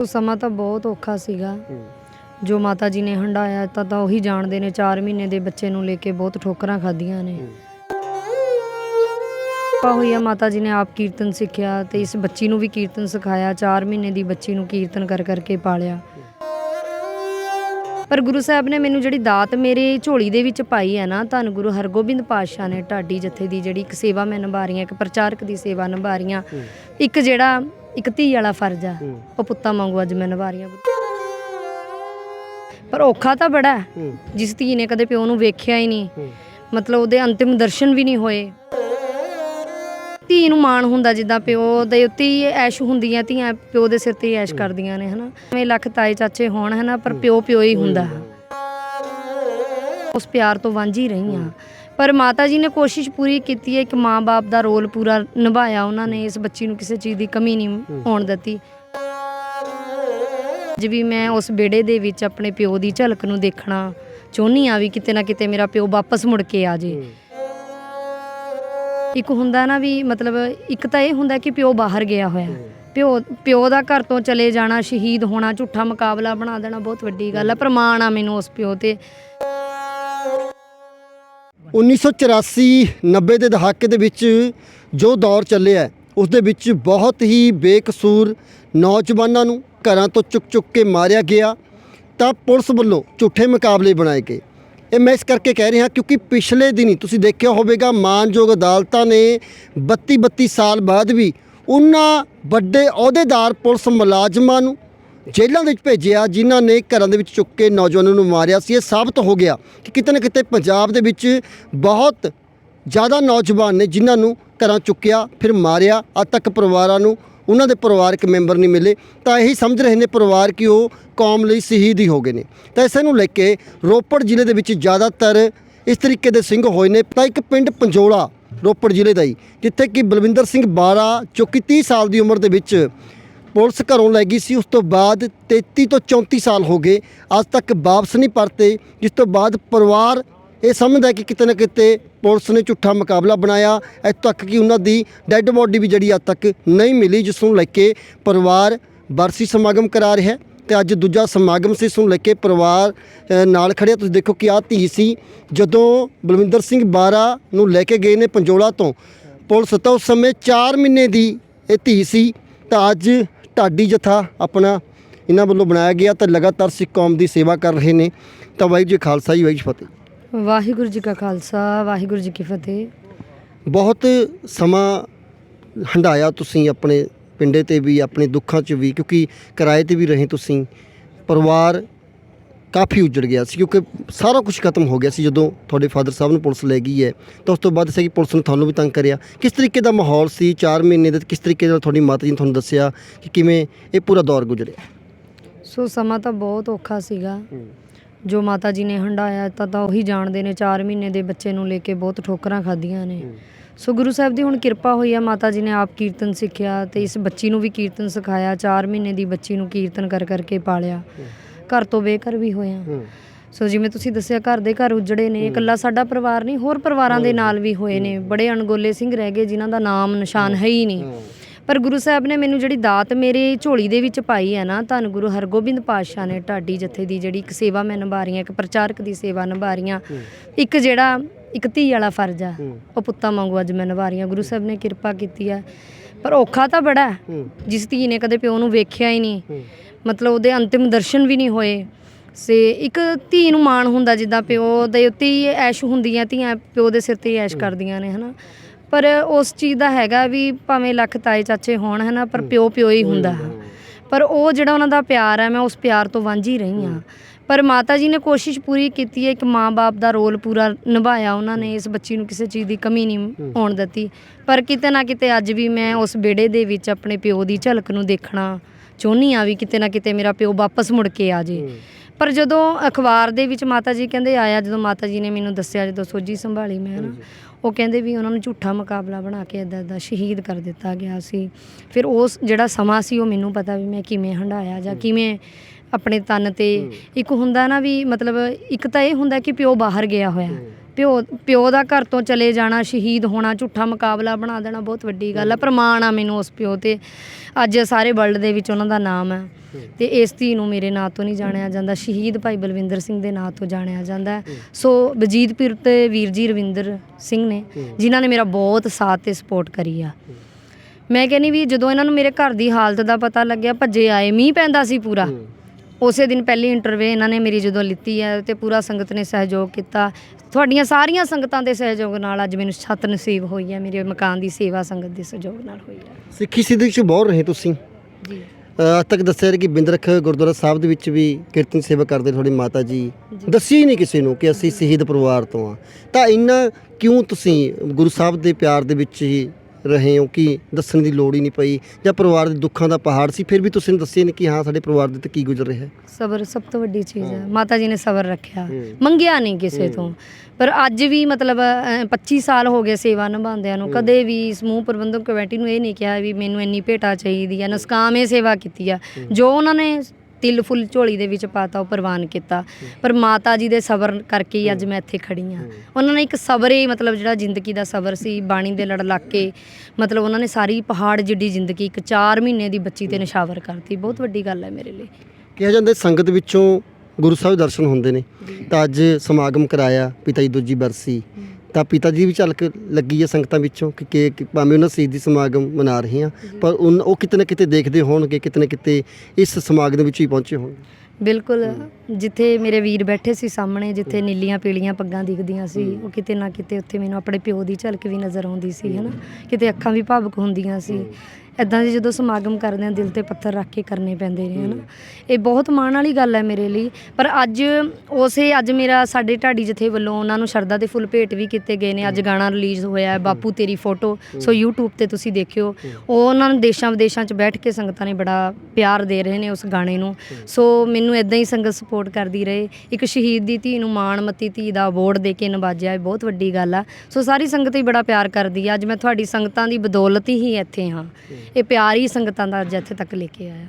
ਉਹ ਸਮਾਂ ਤਾਂ ਬਹੁਤ ਔਖਾ ਸੀਗਾ। ਜੋ ਮਾਤਾ ਜੀ ਨੇ ਹੰਡਾਇਆ ਤਾਂ ਤਾਂ ਉਹੀ ਜਾਣਦੇ ਨੇ 4 ਮਹੀਨੇ ਦੇ ਬੱਚੇ ਨੂੰ ਲੈ ਕੇ ਬਹੁਤ ਠੋਕਰਾਂ ਖਾਧੀਆਂ ਨੇ। ਪਾ ਹੋਈ ਆ ਮਾਤਾ ਜੀ ਨੇ ਆਪ ਕੀਰਤਨ ਸਿੱਖਿਆ ਤੇ ਇਸ ਬੱਚੀ ਨੂੰ ਵੀ ਕੀਰਤਨ ਸਿਖਾਇਆ 4 ਮਹੀਨੇ ਦੀ ਬੱਚੀ ਨੂੰ ਕੀਰਤਨ ਕਰ ਕਰਕੇ ਪਾਲਿਆ। ਪਰ ਗੁਰੂ ਸਾਹਿਬ ਨੇ ਮੈਨੂੰ ਜਿਹੜੀ ਦਾਤ ਮੇਰੇ ਝੋਲੀ ਦੇ ਵਿੱਚ ਪਾਈ ਹੈ ਨਾ ਧੰਨ ਗੁਰੂ ਹਰਗੋਬਿੰਦ ਪਾਤਸ਼ਾਹ ਨੇ ਢਾਡੀ ਜਥੇ ਦੀ ਜਿਹੜੀ ਇੱਕ ਸੇਵਾ ਮੈਂ ਨਿਭਾ ਰਹੀ ਹਾਂ ਇੱਕ ਪ੍ਰਚਾਰਕ ਦੀ ਸੇਵਾ ਨਿਭਾ ਰਹੀ ਹਾਂ। ਇੱਕ ਜਿਹੜਾ ਇੱਕ ਧੀ ਵਾਲਾ ਫਰਜ਼ ਆ। ਉਹ ਪੁੱਤਾਂ ਵਾਂਗੂ ਅੱਜ ਮੈਂ ਨਿਭਾ ਰਹੀ ਹਾਂ ਪਰ ਔਖਾ ਤਾਂ ਬੜਾ ਹੈ। ਜਿਸ ਧੀ ਨੇ ਕਦੇ ਪਿਓ ਨੂੰ ਵੇਖਿਆ ਹੀ ਨਹੀਂ। ਮਤਲਬ ਉਹਦੇ ਅੰਤਿਮ ਦਰਸ਼ਨ ਵੀ ਨਹੀਂ ਹੋਏ। ਧੀ ਨੂੰ ਮਾਣ ਹੁੰਦਾ ਜਿੱਦਾਂ ਪਿਓ ਦੇ ਉੱਤੇ ਹੀ ਐਸ਼ ਹੁੰਦੀ ਆ ਧੀਆਂ ਪਿਓ ਦੇ ਸਿਰ ਤੇ ਹੀ ਐਸ਼ ਕਰਦੀਆਂ ਨੇ ਹਨਾ। ਐਵੇਂ ਲੱਖ ਤਾਏ ਚਾਚੇ ਹੋਣ ਹਨਾ ਪਰ ਪਿਓ ਪਿਓ ਹੀ ਹੁੰਦਾ। ਉਸ ਪਿਆਰ ਤੋਂ ਵਾਂਝੀ ਰਹੀ ਆ ਪਰ ਮਾਤਾ ਜੀ ਨੇ ਕੋਸ਼ਿਸ਼ ਪੂਰੀ ਕੀਤੀ ਹੈ ਇੱਕ ਮਾਂ-ਬਾਪ ਦਾ ਰੋਲ ਪੂਰਾ ਨਿਭਾਇਆ। ਉਹਨਾਂ ਨੇ ਇਸ ਬੱਚੀ ਨੂੰ ਕਿਸੇ ਚੀਜ਼ ਦੀ ਕਮੀ ਨਹੀਂ ਹੋਣ ਦਿੱਤੀ। ਅੱਜ ਵੀ ਮੈਂ ਉਸ ਬੇੜੇ ਦੇ ਵਿੱਚ ਆਪਣੇ ਪਿਓ ਦੀ ਝਲਕ ਨੂੰ ਦੇਖਣਾ ਚਾਹੁੰਦੀ ਆ ਵੀ ਕਿਤੇ ਨਾ ਕਿਤੇ ਮੇਰਾ ਪਿਓ ਵਾਪਸ ਮੁੜ ਕੇ ਆ ਜੇ। ਇੱਕ ਹੁੰਦਾ ਨਾ ਵੀ ਮਤਲਬ ਇੱਕ ਤਾਂ ਇਹ ਹੁੰਦਾ ਕਿ ਪਿਓ ਬਾਹਰ ਗਿਆ ਹੋਇਆ। ਪਿਓ ਪਿਓ ਦਾ ਘਰ ਤੋਂ ਚਲੇ ਜਾਣਾ ਸ਼ਹੀਦ ਹੋਣਾ ਝੂਠਾ ਮੁਕਾਬਲਾ ਬਣਾ ਦੇਣਾ ਬਹੁਤ ਵੱਡੀ ਗੱਲ ਹੈ। ਪਰ ਮਾਣ ਆ ਮੈਨੂੰ ਉਸ ਪਿਓ ਤੇ। 1984 90 ਦੇ ਦਹਾਕੇ ਦੇ ਵਿੱਚ ਜੋ ਦੌਰ ਚੱਲਿਆ ਉਸ ਦੇ ਵਿੱਚ ਬਹੁਤ ਹੀ ਬੇਕਸੂਰ ਨੌਜਵਾਨਾਂ ਨੂੰ ਘਰਾਂ ਤੋਂ ਚੁੱਕ ਚੁੱਕ ਕੇ ਮਾਰਿਆ ਗਿਆ ਤਾਂ ਪੁਲਿਸ ਵੱਲੋਂ ਝੂਠੇ ਮੁਕਾਬਲੇ ਬਣਾਏ ਗਏ। ਇਹ ਮੈਂ ਇਸ ਕਰਕੇ ਕਹਿ ਰਿਹਾ ਕਿਉਂਕਿ ਪਿਛਲੇ ਦਿਨੀ ਤੁਸੀਂ ਦੇਖਿਆ ਹੋਵੇਗਾ, ਮਾਨਯੋਗ ਅਦਾਲਤਾਂ ਨੇ 32 32 ਸਾਲ ਬਾਅਦ ਵੀ ਉਹਨਾਂ ਵੱਡੇ ਅਹੁਦੇਦਾਰ ਪੁਲਿਸ ਮੁਲਾਜ਼ਮਾਂ ਨੂੰ ਜੇਲ੍ਹਾਂ ਦੇ ਵਿੱਚ ਭੇਜਿਆ, ਜਿਨ੍ਹਾਂ ਨੇ ਘਰਾਂ ਦੇ ਵਿੱਚ ਚੁੱਕ ਕੇ ਨੌਜਵਾਨਾਂ ਨੂੰ ਮਾਰਿਆ ਸੀ। ਇਹ ਸਾਬਤ ਹੋ ਗਿਆ ਕਿ ਕਿਤੇ ਨਾ ਕਿਤੇ ਪੰਜਾਬ ਦੇ ਵਿੱਚ ਬਹੁਤ ਜ਼ਿਆਦਾ ਨੌਜਵਾਨ ਨੇ ਜਿਨ੍ਹਾਂ ਨੂੰ ਘਰਾਂ ਚੁੱਕਿਆ, ਫਿਰ ਮਾਰਿਆ। ਅੱਜ ਤੱਕ ਪਰਿਵਾਰਾਂ ਨੂੰ, ਉਹਨਾਂ ਦੇ ਪਰਿਵਾਰਕ ਮੈਂਬਰ ਨਹੀਂ ਮਿਲੇ। ਤਾਂ ਇਹੀ ਸਮਝ ਰਹੇ ਨੇ ਪਰਿਵਾਰ ਕਿ ਉਹ ਕੌਮ ਲਈ ਸ਼ਹੀਦ ਹੀ ਹੋ ਗਏ ਨੇ। ਤਾਂ ਇਸ ਨੂੰ ਲੈ ਕੇ ਰੋਪੜ ਜ਼ਿਲ੍ਹੇ ਦੇ ਵਿੱਚ ਜ਼ਿਆਦਾਤਰ ਇਸ ਤਰੀਕੇ ਦੇ ਸਿੰਘ ਹੋਏ ਨੇ। ਤਾਂ ਇੱਕ ਪਿੰਡ ਪੰਜੋਲਾ ਰੋਪੜ ਜ਼ਿਲ੍ਹੇ ਦਾ ਹੀ, ਜਿੱਥੇ ਕਿ ਬਲਵਿੰਦਰ ਸਿੰਘ ਬਾਰਾ, ਜੋ ਕਿ 30 ਸਾਲ ਦੀ ਉਮਰ ਦੇ ਵਿੱਚ ਪੁਲਿਸ ਘਰੋਂ ਲੈ ਗਈ ਸੀ। ਉਸ ਤੋਂ ਬਾਅਦ 33 ਤੋਂ 34 ਸਾਲ ਹੋ ਗਏ। ਅੱਜ ਤੱਕ ਵਾਪਸ ਨਹੀਂ ਪਰਤੇ। ਜਿਸ ਤੋਂ ਬਾਅਦ ਪਰਿਵਾਰ ਇਹ ਸਮਝਦਾ ਕਿ ਕਿਤੇ ਨਾ ਕਿਤੇ ਪੁਲਿਸ ਨੇ ਝੂਠਾ ਮੁਕਾਬਲਾ ਬਣਾਇਆ। ਇੱਥੋਂ ਤੱਕ ਕਿ ਉਹਨਾਂ ਦੀ ਡੈੱਡ ਬੋਡੀ ਵੀ ਜਿਹੜੀ ਅੱਜ ਤੱਕ ਨਹੀਂ ਮਿਲੀ, ਜਿਸ ਨੂੰ ਲੈ ਕੇ ਪਰਿਵਾਰ ਬਰਸੀ ਸਮਾਗਮ ਕਰਾ ਰਿਹਾ ਹੈ। ਤੇ ਅੱਜ ਦੂਜਾ ਸਮਾਗਮ ਸੀ, ਇਸ ਨੂੰ ਲੈ ਕੇ ਪਰਿਵਾਰ ਨਾਲ ਖੜਿਆ ਤੁਸੀਂ ਦੇਖੋ ਕਿ ਆਹ ਧੀ ਸੀ। ਜਦੋਂ ਬਲਵਿੰਦਰ ਸਿੰਘ ਬਾਰਾ ਨੂੰ ਲੈ ਕੇ ਗਏ ਨੇ ਪੰਜੋਲਾ ਤੋਂ, ਪੁਲਿਸ ਤਾਂ ਉਸ ਸਮੇਂ 4 ਮਹੀਨੇ ਦੀ ਇਹ ਧੀ ਸੀ। ਤਾਂ ਅੱਜ ਢਾਡੀ ਜਥਾ ਆਪਣਾ ਇਹਨਾਂ ਵੱਲੋਂ ਬਣਾਇਆ ਗਿਆ ਤਾਂ ਲਗਾਤਾਰ ਸਿੱਖ ਕੌਮ ਦੀ ਸੇਵਾ ਕਰ ਰਹੇ ਨੇ। ਤਾਂ ਵਾਹਿਗੁਰੂ ਜੀ ਖਾਲਸਾ ਜੀ ਵਾਹਿਗੁਰੂ ਫਤਿਹ। ਵਾਹਿਗੁਰੂ ਜੀ ਕਾ ਖਾਲਸਾ ਵਾਹਿਗੁਰੂ ਜੀ ਕੀ ਫਤਿਹ। ਬਹੁਤ ਸਮਾਂ ਹੰਡਾਇਆ ਤੁਸੀਂ ਆਪਣੇ ਪਿੰਡੇ ਤੇ ਵੀ ਆਪਣੇ ਦੁੱਖਾਂ 'ਚ ਵੀ ਕਿਉਂਕਿ ਕਿਰਾਏ ਤੇ ਵੀ ਰਹੇ ਤੁਸੀਂ। ਪਰਿਵਾਰ ਕਾਫੀ ਉਜੜ ਗਿਆ ਸੀ ਕਿਉਂਕਿ ਸਾਰਾ ਕੁਝ ਖਤਮ ਹੋ ਗਿਆ ਸੀ ਜਦੋਂ ਤੁਹਾਡੇ ਫਾਦਰ ਸਾਹਿਬ ਨੂੰ ਪੁਲਿਸ ਲੈ ਗਈ ਹੈ। ਤਾਂ ਉਸ ਤੋਂ ਬਾਅਦ ਸੀ ਕਿ ਪੁਲਿਸ ਨੇ ਤੁਹਾਨੂੰ ਵੀ ਤੰਗ ਕਰਿਆ। ਕਿਸ ਤਰੀਕੇ ਦਾ ਮਾਹੌਲ ਸੀ? 4 ਮਹੀਨੇ ਦਾ ਕਿਸ ਤਰੀਕੇ ਨਾਲ ਤੁਹਾਡੀ ਮਾਤਾ ਜੀ ਨੇ ਤੁਹਾਨੂੰ ਦੱਸਿਆ ਕਿ ਕਿਵੇਂ ਇਹ ਪੂਰਾ ਦੌਰ ਗੁਜ਼ਰਿਆ? ਸੋ ਸਮਾਂ ਤਾਂ ਬਹੁਤ ਔਖਾ ਸੀਗਾ। ਜੋ ਮਾਤਾ ਜੀ ਨੇ ਹੰਡਾਇਆ ਤਾਂ ਤਾਂ ਉਹੀ ਜਾਣਦੇ ਨੇ 4 ਮਹੀਨੇ ਦੇ ਬੱਚੇ ਨੂੰ ਲੈ ਕੇ ਬਹੁਤ ਠੋਕਰਾਂ ਖਾਧੀਆਂ ਨੇ। ਸੋ ਗੁਰੂ ਸਾਹਿਬ ਦੀ ਹੁਣ ਕਿਰਪਾ ਹੋਈ ਆ ਮਾਤਾ ਜੀ ਨੇ ਆਪ ਕੀਰਤਨ ਸਿੱਖਿਆ ਤੇ ਇਸ ਬੱਚੀ ਨੂੰ ਵੀ ਕੀਰਤਨ ਸਿਖਾਇਆ 4 ਮਹੀਨੇ ਦੀ ਬੱਚੀ ਨੂੰ ਕੀਰਤਨ ਕਰ ਕਰਕੇ ਪਾਲਿਆ। ਘਰ ਤੋਂ ਬੇਘਰ ਵੀ ਹੋਇਆ ਸੋ ਜਿਵੇਂ ਤੁਸੀਂ ਦੱਸਿਆ ਘਰ ਦੇ ਘਰ ਉਜੜੇ ਨੇ ਇਕੱਲਾ ਸਾਡਾ ਪਰਿਵਾਰ ਨਹੀਂ ਹੋਰ ਪਰਿਵਾਰਾਂ ਦੇ ਨਾਲ ਵੀ ਹੋਏ ਨੇ। ਬੜੇ ਅਣਗੋਲੇ ਸਿੰਘ ਰਹਿ ਗਏ ਜਿਨ੍ਹਾਂ ਦਾ ਨਾਮ ਨਿਸ਼ਾਨ ਹੈ ਹੀ ਨਹੀਂ। ਪਰ ਗੁਰੂ ਸਾਹਿਬ ਨੇ ਮੈਨੂੰ ਜਿਹੜੀ ਦਾਤ ਮੇਰੇ ਝੋਲੀ ਦੇ ਵਿੱਚ ਪਾਈ ਹੈ ਨਾ ਧੰਨ ਗੁਰੂ ਹਰਗੋਬਿੰਦ ਪਾਤਸ਼ਾਹ ਨੇ ਢਾਡੀ ਜਥੇ ਦੀ ਜਿਹੜੀ ਇੱਕ ਸੇਵਾ ਮੈਂ ਨਿਭਾ ਰਹੀ ਹਾਂ ਇੱਕ ਪ੍ਰਚਾਰਕ ਦੀ ਸੇਵਾ ਨਿਭਾ ਰਹੀ ਹਾਂ। ਇੱਕ ਜਿਹੜਾ ਇੱਕ ਧੀ ਵਾਲਾ ਫਰਜ਼ ਆ। ਉਹ ਪੁੱਤਾਂ ਵਾਂਗੂ ਅੱਜ ਮੈਂ ਨਿਭਾ ਰਹੀ ਹਾਂ। ਗੁਰੂ ਸਾਹਿਬ ਨੇ ਕਿਰਪਾ ਕੀਤੀ ਹੈ। ਪਰ ਔਖਾ ਤਾਂ ਬੜਾ ਜਿਸ ਧੀ ਨੇ ਕਦੇ ਪਿਓ ਨੂੰ ਵੇਖਿਆ ਹੀ ਨਹੀਂ। ਮਤਲਬ ਉਹਦੇ ਅੰਤਿਮ ਦਰਸ਼ਨ ਵੀ ਨਹੀਂ ਹੋਏ। ਸੇ ਇੱਕ ਧੀ ਨੂੰ ਮਾਣ ਹੁੰਦਾ ਜਿੱਦਾਂ ਪਿਓ ਦੇ ਉੱਤੇ ਹੀ ਐਸ਼ ਹੁੰਦੀ ਆ ਧੀਆਂ ਪਿਓ ਦੇ ਸਿਰ ਤੇ ਹੀ ਐਸ਼ ਕਰਦੀਆਂ ਨੇ ਹਨਾ। ਪਰ ਉਸ ਚੀਜ਼ ਦਾ ਹੈਗਾ ਵੀ ਭਾਵੇਂ ਲੱਖ ਤਾਏ ਚਾਚੇ ਹੋਣ ਹਨਾ ਪਰ ਪਿਓ ਪਿਓ ਹੀ ਹੁੰਦਾ। ਪਰ ਉਹ ਜਿਹੜਾ ਉਹਨਾਂ ਦਾ ਪਿਆਰ ਹੈ ਮੈਂ ਉਸ ਪਿਆਰ ਤੋਂ ਵਾਂਝੀ ਰਹੀ ਹਾਂ। ਪਰ ਮਾਤਾ ਜੀ ਨੇ ਕੋਸ਼ਿਸ਼ ਪੂਰੀ ਕੀਤੀ ਹੈ ਇੱਕ ਮਾਂ-ਬਾਪ ਦਾ ਰੋਲ ਪੂਰਾ ਨਿਭਾਇਆ ਉਹਨਾਂ ਨੇ ਇਸ ਬੱਚੀ ਨੂੰ ਕਿਸੇ ਚੀਜ਼ ਦੀ ਕਮੀ ਨਹੀਂ ਹੋਣ ਦਿੱਤੀ। ਪਰ ਕਿਤੇ ਨਾ ਕਿਤੇ ਅੱਜ ਵੀ ਮੈਂ ਉਸ ਬੇੜੇ ਦੇ ਵਿੱਚ ਆਪਣੇ ਪਿਓ ਦੀ ਝਲਕ ਨੂੰ ਦੇਖਣਾ ਚਾਹੁੰਦੀ ਆ ਵੀ ਕਿਤੇ ਨਾ ਕਿਤੇ ਮੇਰਾ ਪਿਓ ਵਾਪਸ ਮੁੜ ਕੇ ਆ ਜੇ। ਪਰ ਜਦੋਂ ਅਖਬਾਰ ਦੇ ਵਿੱਚ ਮਾਤਾ ਜੀ ਕਹਿੰਦੇ ਆਇਆ ਜਦੋਂ ਮਾਤਾ ਜੀ ਨੇ ਮੈਨੂੰ ਦੱਸਿਆ ਜਦੋਂ ਸੋਜੀ ਸੰਭਾਲੀ ਮੈਂ ਨਾ ਉਹ ਕਹਿੰਦੇ ਵੀ ਉਹਨਾਂ ਨੂੰ ਝੂਠਾ ਮੁਕਾਬਲਾ ਬਣਾ ਕੇ ਇਦਾਂ ਇਦਾਂ ਸ਼ਹੀਦ ਕਰ ਦਿੱਤਾ ਗਿਆ ਸੀ। ਫਿਰ ਉਸ ਜਿਹੜਾ ਸਮਾਂ ਸੀ ਉਹ ਮੈਨੂੰ ਪਤਾ ਵੀ ਮੈਂ ਕਿਵੇਂ ਹੰਡਾਇਆ ਜਾਂ ਕਿਵੇਂ ਆਪਣੇ ਤਨ ਤੇ। ਇੱਕ ਹੁੰਦਾ ਨਾ ਵੀ ਮਤਲਬ ਇੱਕ ਤਾਂ ਇਹ ਹੁੰਦਾ ਕਿ ਪਿਓ ਬਾਹਰ ਗਿਆ ਹੋਇਆ। ਪਿਓ ਪਿਓ ਦਾ ਘਰ ਤੋਂ ਚਲੇ ਜਾਣਾ ਸ਼ਹੀਦ ਹੋਣਾ ਝੂਠਾ ਮੁਕਾਬਲਾ ਬਣਾ ਦੇਣਾ ਬਹੁਤ ਵੱਡੀ ਗੱਲ ਆ। ਪ੍ਰਮਾਣ ਆ ਮੈਨੂੰ ਉਸ ਪਿਓ ਤੇ। ਅੱਜ ਸਾਰੇ ਵਰਲਡ ਦੇ ਵਿੱਚ ਉਹਨਾਂ ਦਾ ਨਾਮ ਹੈ। ਤੇ ਇਸ ਧੀ ਨੂੰ ਮੇਰੇ ਨਾਂ ਤੋਂ ਨਹੀਂ ਜਾਣਿਆ ਜਾਂਦਾ। ਸ਼ਹੀਦ ਭਾਈ ਬਲਵਿੰਦਰ ਸਿੰਘ ਦੇ ਨਾਂ ਤੋਂ ਜਾਣਿਆ ਜਾਂਦਾ। ਸੋ ਵਜੀਦ ਪੀਰ ਤੇ ਵੀਰ ਜੀ ਰਵਿੰਦਰ ਸਿੰਘ ਨੇ ਜਿਨ੍ਹਾਂ ਨੇ ਮੇਰਾ ਬਹੁਤ ਸਾਥ ਤੇ ਸਪੋਰਟ ਕਰੀ ਆ। ਮੈਂ ਕਹਿੰਨੀ ਵੀ ਜਦੋਂ ਇਹਨਾਂ ਨੂੰ ਮੇਰੇ ਘਰ ਦੀ ਹਾਲਤ ਦਾ ਪਤਾ ਲੱਗਿਆ ਭੱਜੇ ਆਏ ਮੀਂਹ ਪੈਂਦਾ ਸੀ ਪੂਰਾ। ਉਸੇ ਦਿਨ ਪਹਿਲੀ ਇੰਟਰਵਿਊ ਇਹਨਾਂ ਨੇ ਮੇਰੀ ਜਦੋਂ ਲਿੱਤੀ ਹੈ ਤੇ ਪੂਰਾ ਸੰਗਤ ਨੇ ਸਹਿਯੋਗ ਕੀਤਾ। ਤੁਹਾਡੀਆਂ ਸਾਰੀਆਂ ਸੰਗਤਾਂ ਦੇ ਸਹਿਯੋਗ ਨਾਲ ਅੱਜ ਮੈਨੂੰ ਛੱਤ ਨਸੀਬ ਹੋਈ ਹੈ ਮੇਰੇ ਮਕਾਨ ਦੀ ਸੇਵਾ ਸੰਗਤ ਦੇ ਸਹਿਯੋਗ ਨਾਲ ਹੋਈ ਹੈ। ਸਿੱਖੀ ਸਿੱਧੀ ਚ ਬਹੁਤ ਰਹੇ ਤੁਸੀਂ। ਜੀ। ਅੱਜ ਤੱਕ ਦੱਸਿਆ ਕਿ ਬਿੰਦਰਖ ਗੁਰਦੁਆਰਾ ਸਾਹਿਬ ਦੇ ਵਿੱਚ ਵੀ ਕੀਰਤਨ ਸੇਵਾ ਕਰਦੇ ਤੁਹਾਡੀ ਮਾਤਾ ਜੀ। ਹੀ ਨਹੀਂ ਕਿਸੇ ਨੂੰ ਕਿ ਅਸੀਂ ਸ਼ਹੀਦ ਪਰਿਵਾਰ ਤੋਂ ਆ ਤਾਂ ਇੰਨਾ ਕਿਉਂ ਤੁਸੀਂ ਗੁਰੂ ਸਾਹਿਬ ਦੇ ਪਿਆਰ ਦੇ ਵਿੱਚ ਹੀ ਰਹੇ ਹੋ ਕਿ ਦੱਸਣ ਦੀ ਲੋੜ ਹੀ ਨਹੀਂ ਪਈ ਜਾਂ ਪਰਿਵਾਰ ਦੇ ਦੁੱਖਾਂ ਦਾ ਪਹਾੜ ਸੀ? ਫਿਰ ਵੀ ਤੁਸੀਂ ਦੱਸਿਆ ਨਹੀਂ ਕਿ ਹਾਂ ਸਾਡੇ ਪਰਿਵਾਰ ਦੇ ਤੇ ਕੀ ਗੁਜ਼ਰ ਰਿਹਾ ਹੈ? ਸਬਰ ਸਭ ਤੋਂ ਵੱਡੀ ਚੀਜ਼ ਹੈ। ਮਾਤਾ ਜੀ ਨੇ ਸਬਰ ਰੱਖਿਆ। ਮੰਗਿਆ ਨਹੀਂ ਕਿਸੇ ਤੋਂ। ਪਰ ਅੱਜ ਵੀ ਮਤਲਬ ਅ, 25 ਸਾਲ ਹੋ ਗਏ ਸੇਵਾ ਨਿਭਾਉਂਦਿਆਂ ਨੂੰ। ਕਦੇ ਵੀ ਸਮੂਹ ਪ੍ਰਬੰਧਕ ਕਮੇਟੀ ਨੂੰ ਇਹ ਨਹੀਂ ਕਿਹਾ ਵੀ ਮੈਨੂੰ ਇੰਨੀ ਭੇਟਾ ਚਾਹੀਦੀ ਆ ਨਸਕਾਮੇ ਸੇਵਾ ਕੀਤੀ ਆ। ਜੋ ਉਹਨਾਂ ਨੇ ਤਿਲ ਫੁੱਲ ਝੋਲੀ ਦੇ ਵਿੱਚ ਪਾਤਾ ਉਹ ਪ੍ਰਵਾਨ ਕੀਤਾ। ਪਰ ਮਾਤਾ ਜੀ ਦੇ ਸਬਰ ਕਰਕੇ ਹੀ ਅੱਜ ਮੈਂ ਇੱਥੇ ਖੜੀ ਆ ਉਹਨਾਂ ਨੇ ਇੱਕ ਸਬਰ ਹੀ ਮਤਲਬ ਜਿਹੜਾ ਜ਼ਿੰਦਗੀ ਦਾ ਸਬਰ ਸੀ, ਬਾਣੀ ਦੇ ਲੜ ਲੱਗ ਕੇ ਮਤਲਬ ਉਹਨਾਂ ਨੇ ਸਾਰੀ ਪਹਾੜ ਜਿੱਡੀ ਜ਼ਿੰਦਗੀ, ਇੱਕ 4 ਮਹੀਨੇ ਦੀ ਬੱਚੀ ਤੇ ਨਿਸ਼ਾਵਰ ਕਰਤੀ। ਬਹੁਤ ਵੱਡੀ ਗੱਲ ਹੈ ਮੇਰੇ ਲਈ। ਕਿਹਾ ਜਾਂਦਾ ਸੰਗਤ ਵਿੱਚੋਂ ਗੁਰੂ ਸਾਹਿਬ ਦਰਸ਼ਨ ਹੁੰਦੇ ਨੇ। ਤਾਂ ਅੱਜ ਸਮਾਗਮ ਕਰਾਇਆ, ਪਿਤਾ ਜੀ ਦੂਜੀ ਬਰਸੀ। ਤਾਂ ਪਿਤਾ ਜੀ ਵੀ ਝਲਕ ਲੱਗੀ ਹੈ ਸੰਗਤਾਂ ਵਿੱਚੋਂ ਕਿ ਕਿ ਕਿ ਭਾਵੇਂ ਉਹਨਾਂ ਸ਼ਹੀਦੀ ਸਮਾਗਮ ਮਨਾ ਰਹੇ ਆ ਪਰ ਉਨ- ਉਹ ਕਿਤੇ ਨਾ ਕਿਤੇ ਦੇਖਦੇ ਹੋਣਗੇ ਕਿਤੇ ਨਾ ਕਿਤੇ ਇਸ ਸਮਾਗਮ ਵਿੱਚ ਹੀ ਪਹੁੰਚੇ ਹੋਣਗੇ। ਬਿਲਕੁਲ ਜਿੱਥੇ ਮੇਰੇ ਵੀਰ ਬੈਠੇ ਸੀ ਸਾਹਮਣੇ ਜਿੱਥੇ ਨੀਲੀਆਂ ਪੀਲੀਆਂ ਪੱਗਾਂ ਦਿਖਦੀਆਂ ਸੀ ਉਹ ਕਿਤੇ ਨਾ ਕਿਤੇ ਉੱਥੇ ਮੈਨੂੰ ਆਪਣੇ ਪਿਓ ਦੀ ਝਲਕ ਵੀ ਨਜ਼ਰ ਆਉਂਦੀ ਸੀ ਹਨਾ? ਕਿਤੇ ਅੱਖਾਂ ਵੀ ਭਾਵੁਕ ਹੁੰਦੀਆਂ ਸੀ। ਐਦਾਂ ਦੇ ਜਦੋਂ ਸਮਾਗਮ ਕਰਦੇ ਆ ਦਿਲ ਤੇ ਪੱਥਰ ਰੱਖ ਕੇ ਕਰਨੇ ਪੈਂਦੇ ਨੇ ਹਨਾ। ਇਹ ਬਹੁਤ ਮਾਣ ਵਾਲੀ ਗੱਲ ਹੈ ਮੇਰੇ ਲਈ। ਪਰ ਅੱਜ ਉਸੇ ਅੱਜ ਮੇਰਾ ਸਾਡੇ ਢਾਡੀ ਜਥੇ ਵੱਲੋਂ ਉਹਨਾਂ ਨੂੰ ਸ਼ਰਧਾ ਦੇ ਫੁੱਲ ਭੇਟ ਵੀ ਕੀਤੇ ਗਏ ਨੇ। ਅੱਜ ਗਾਣਾ ਰਿਲੀਜ਼ ਹੋਇਆ ਹੈ ਬਾਪੂ ਤੇਰੀ ਫੋਟੋ। ਸੋ YouTube ਤੇ ਤੁਸੀਂ ਦੇਖਿਓ। ਉਹ ਉਹਨਾਂ ਨੂੰ ਦੇਸ਼ਾਂ ਵਿਦੇਸ਼ਾਂ 'ਚ ਬੈਠ ਕੇ ਸੰਗਤਾਂ ਨੇ ਬੜਾ ਪਿਆਰ ਦੇ ਰਹੇ ਨੇ ਉਸ ਗਾਣੇ ਨੂੰ। ਸੋ ਮੈਨੂੰ ਇਦਾਂ ਹੀ ਸੰਗਤ ਸਪੋਰਟ ਕਰਦੀ ਰਹੇ। ਇੱਕ ਸ਼ਹੀਦ ਦੀ ਧੀ ਨੂੰ ਮਾਣ ਮੱਤੀ ਧੀ ਦਾ ਅਵਾਰਡ ਦੇ ਕੇ ਨਵਾਜਿਆ ਇਹ ਬਹੁਤ ਵੱਡੀ ਗੱਲ ਆ। ਸੋ ਸਾਰੀ ਸੰਗਤ ਹੀ ਬੜਾ ਪਿਆਰ ਕਰਦੀ ਆ। ਅੱਜ ਮੈਂ ਤੁਹਾਡੀ ਸੰਗਤਾਂ ਦੀ ਬਦੌਲਤ ਹੀ ਇੱਥੇ ਹਾਂ। ਇਹ ਪਿਆਰ ਹੀ ਸੰਗਤਾਂ ਦਾ ਅੱਜ ਇੱਥੇ ਤੱਕ ਲੈ ਕੇ ਆਇਆ।